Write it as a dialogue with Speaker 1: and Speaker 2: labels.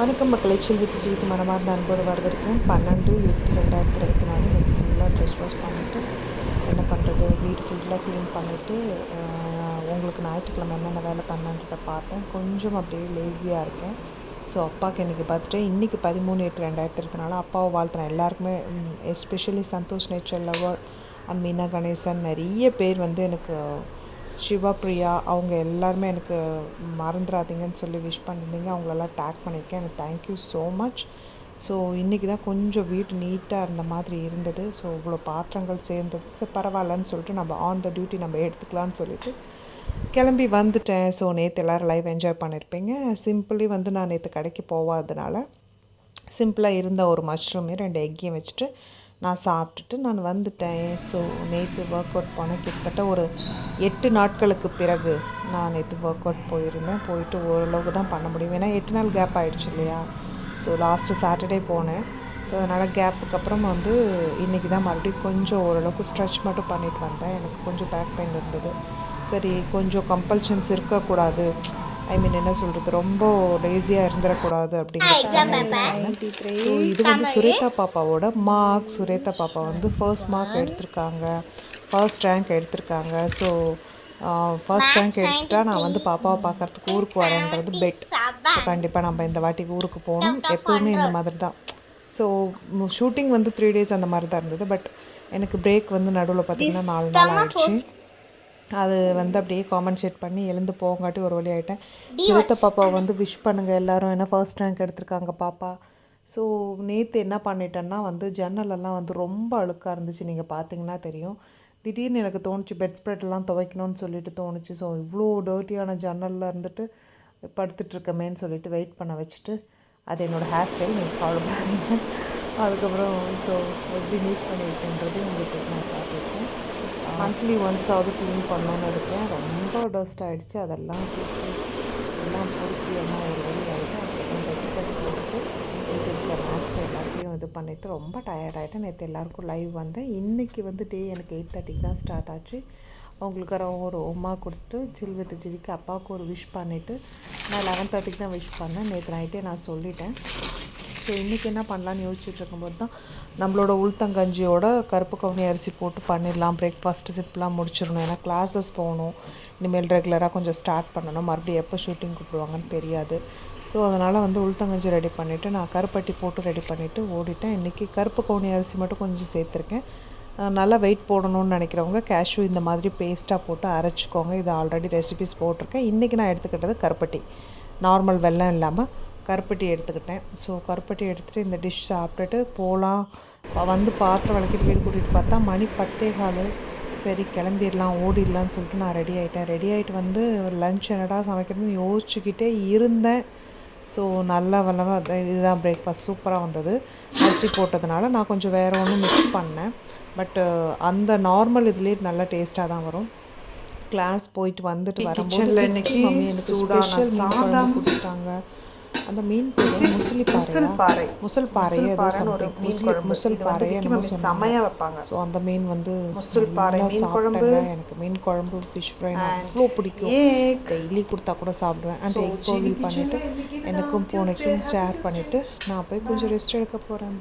Speaker 1: வணக்கம் மக்களை செல்வித்து ஜீவித்து மனமார்ந்த அன்போடு வரவேற்கிறேன். பன்னெண்டு எட்டு ரெண்டாயிரத்தி இருபத்தி நாலு. நேற்று ஃபுல்லாக ட்ரெஸ் வாஷ் பண்ணிவிட்டு என்ன பண்ணுறது வீடு ஃபுல்லாக க்ளீன் பண்ணிவிட்டு உங்களுக்கு ஞாயிற்றுக்கிழமை என்னென்ன வேலை பண்ணன்றதை பார்த்தேன். கொஞ்சம் அப்படியே லேசியாக இருக்கேன். ஸோ அப்பாவுக்கு இன்றைக்கி பர்த்டே இன்றைக்கி பதிமூணு எட்டு ரெண்டாயிரத்தி இருபத்தி நாலு. அப்பாவை வாழ்த்துறேன். எல்லாருக்குமே especially Santhosh nature lover and Meena Ganesan நிறைய பேர் வந்து எனக்கு சிவா பிரியா அவங்க எல்லாருமே எனக்கு மறந்துடாதீங்கன்னு சொல்லி விஷ் பண்ணியிருந்தீங்க. அவங்களெல்லாம் டேக் பண்ணியிருக்கேன். எனக்கு தேங்க்யூ ஸோ மச் ஸோ இன்றைக்கி தான் கொஞ்சம் வீடு நீட்டாக இருந்த மாதிரி இருந்தது. ஸோ இவ்வளோ பாத்திரங்கள் சேர்ந்தது. ஸோ பரவாயில்லன்னு சொல்லிட்டு நம்ம ஆன் த டியூட்டி நம்ம எடுத்துக்கலான்னு சொல்லிட்டு கிளம்பி வந்துட்டேன். ஸோ நேற்று எல்லோரும் லைவ் என்ஜாய் பண்ணியிருப்பீங்க. சிம்பிளி வந்து நான் நேற்று கடைக்கு போகாதனால சிம்பிளாக இருந்த ஒரு மஷ்ரூமையும் ரெண்டு எக்கையும் வச்சுட்டு நான் சாப்பிட்டுட்டு நான் வந்துட்டேன். ஸோ நேற்று ஒர்க் அவுட் போனேன். கிட்டத்தட்ட ஒரு எட்டு நாட்களுக்கு பிறகு நான் நேற்று ஒர்க் அவுட் போயிருந்தேன். போயிட்டு ஓரளவுக்கு தான் பண்ண முடியும். ஏன்னா எட்டு நாள் கேப் ஆகிடுச்சு இல்லையா? ஸோ லாஸ்ட்டு சாட்டர்டே போனேன். ஸோ அதனால் கேப்புக்கு அப்புறம் வந்து இன்றைக்கி தான் மறுபடியும் கொஞ்சம் ஓரளவுக்கு ஸ்ட்ரெச் மட்டும் பண்ணிட்டு வந்தேன். எனக்கு கொஞ்சம் பேக் பெயின் இருந்தது. சரி கொஞ்சம் கம்பல்ஷன்ஸ் இருக்கக்கூடாது. ஐ மீன் என்ன சொல்கிறது ரொம்ப லேசியாக இருந்துடக்கூடாது அப்படிங்கிறது ஸோ இது வந்து சுரேதா பாப்பாவோட மார்க் சுரேதா பாப்பா வந்து ஃபர்ஸ்ட் மார்க் எடுத்திருக்காங்க. ஃபர்ஸ்ட் ரேங்க் எடுத்திருக்காங்க. ஸோ ஃபர்ஸ்ட் ரேங்க் எடுத்துட்டா நான் வந்து பாப்பாவை பார்க்கறதுக்கு ஊருக்கு வரேன்றது பெட் ஸோ கண்டிப்பாக நம்ம இந்த வாட்டிக்கு ஊருக்கு போகணும். எப்போவுமே இந்த மாதிரி தான் ஸோ ஷூட்டிங் வந்து த்ரீ டேஸ் அந்த மாதிரி தான் இருந்தது. பட் எனக்கு பிரேக் வந்து நடுவில் பார்த்திங்கன்னா நாலு நாள் ஆயிடுச்சு. அது வந்து அப்படியே காமெண்ட் ஷேட் பண்ணி எழுந்து போங்காட்டி ஒரு வழி ஆகிட்டேன் சிறுத்த பாப்பா வந்து விஷ் பண்ணுங்கள் எல்லோரும் ஏன்னா ஃபர்ஸ்ட் ரேங்க் எடுத்திருக்காங்க பாப்பா. ஸோ நேற்று என்ன பண்ணிட்டேன்னா வந்து ஜன்னலெல்லாம் வந்து ரொம்ப அழுக்காக இருந்துச்சு நீங்கள் பார்த்தீங்கன்னா தெரியும். திடீர்னு எனக்கு தோணுச்சு பெட் ஸ்ப்ரெட்லாம் துவைக்கணும்னு சொல்லிட்டு தோணுச்சு. ஸோ இவ்வளோ டர்ட்டியான ஜன்னலில் இருந்துட்டு படுத்துட்ருக்கமேன்னு சொல்லிட்டு வெயிட் பண்ண வச்சுட்டு அது என்னோடய ஹேர் ஸ்டைல் நீங்கள் கவலைப்படாதீங்க அதுக்கப்புறம் ஸோ எப்படி மீட் பண்ணியிருக்கேன்றது உங்களுக்கு நான் பார்த்துருக்கேன் மந்த்லி ஒன்ஸாவது க்ளீன் பண்ணணுன்னு இருக்கேன். ரொம்ப டஸ்ட் ஆகிடுச்சு அதெல்லாம் தூக்கி எல்லாம் பொறுக்கி எல்லாம் ஒரு வழி ஆகிட்டு அதுக்கப்புறம் எக்ஸ்பெக்ட் போட்டுட்டு இது இருக்க மேக்ஸ் எல்லாத்தையும் இது பண்ணிவிட்டு ரொம்ப டயர்ட் ஆகிட்டேன் நேற்று எல்லாருக்கும் லைவ் வந்தேன். இன்றைக்கி வந்து டே எனக்கு எயிட் தேர்ட்டிக்கு தான் ஸ்டார்ட் ஆச்சு. அவங்களுக்கு ஒரு உமா கொடுத்து ஜில் வித்து ஜிலிக்கு அப்பாவுக்கு ஒரு விஷ் பண்ணிவிட்டு நான் லெவன் தேர்ட்டிக்கு தான் விஷ் பண்ணேன். நேற்று நைட்டே நான் சொல்லிட்டேன். ஸோ இன்றைக்கி என்ன பண்ணலான்னு யோசிச்சுட்டு இருக்கும்போது தான் நம்மளோட உளுத்தங்கஞ்சியோட கருப்பு கவுனி அரிசி போட்டு பண்ணிடலாம். பிரேக்ஃபாஸ்ட்டு சிப்லாம் முடிச்சிடணும். ஏன்னா கிளாஸஸ் போகணும். இனிமேல் ரெகுலராக கொஞ்சம் ஸ்டார்ட் பண்ணணும். மறுபடியும் எப்போ ஷூட்டிங் கூப்பிடுவாங்கன்னு தெரியாது. ஸோ அதனால் வந்து உளுத்தங்கஞ்சி ரெடி பண்ணிவிட்டு நான் கருப்பட்டி போட்டு ரெடி பண்ணிவிட்டு ஓடிட்டேன். இன்றைக்கி கருப்பு கவுனி அரிசி மட்டும் கொஞ்சம் சேர்த்துருக்கேன். நல்லா வெயிட் போடணும்னு நினைக்கிறவங்க கேஷ்யூ இந்த மாதிரி பேஸ்ட்டாக போட்டு அரைச்சிக்கோங்க. இது ஆல்ரெடி ரெசிபிஸ் போட்டிருக்கேன். இன்றைக்கி நான் எடுத்துக்கிட்டது கருப்பட்டி. நார்மல் வெள்ளம் இல்லாமல் கருப்பட்டி எடுத்துக்கிட்டேன். ஸோ கருப்பட்டி எடுத்துகிட்டு இந்த டிஷ் சாப்பிட்டுட்டு போகலாம் வந்து பாத்திரம் விளக்கிட்டு வீடு கூட்டிகிட்டு பார்த்தா மணி பத்தே கால். சரி கிளம்பிடலாம் ஓடிடலான்னு சொல்லிட்டு நான் ரெடி ஆகிட்டேன் ரெடி ஆகிட்டு வந்து லஞ்ச் என்னடா சமைக்கிறதுன்னு யோசிச்சுக்கிட்டே இருந்தேன். ஸோ நல்லா வல்லவா இதுதான் பிரேக்ஃபாஸ்ட் சூப்பராக வந்தது. அரிசி போட்டதுனால நான் கொஞ்சம் வேறு ஒன்றும் மிக்ஸ் பண்ணேன். பட்டு அந்த நார்மல் இதுலேயே நல்லா டேஸ்ட்டாக தான் வரும். கிளாஸ் போயிட்டு வந்துட்டு வரும்போது இன்னைக்கு சூடான சாதம். கொடுத்துட்டாங்க. அந்த மீன் முசல் பாறை. முசல் பாறை முசல் பாறை செமையாக வைப்பாங்க. ஸோ அந்த மீன் வந்து முசல் பாறை மீன் குழம்பு. எனக்கு மீன் குழம்பு ஃபிஷ் ஃப்ரை அவ்வளோ பிடிக்கும். டெய்லி கொடுத்தா கூட சாப்பிடுவேன். அந்த எக் பண்ணிவிட்டு எனக்கும் பூனைக்கும் ஷேர் பண்ணிவிட்டு நான் போய் கொஞ்சம் ரெஸ்ட் எடுக்க போகிறேன்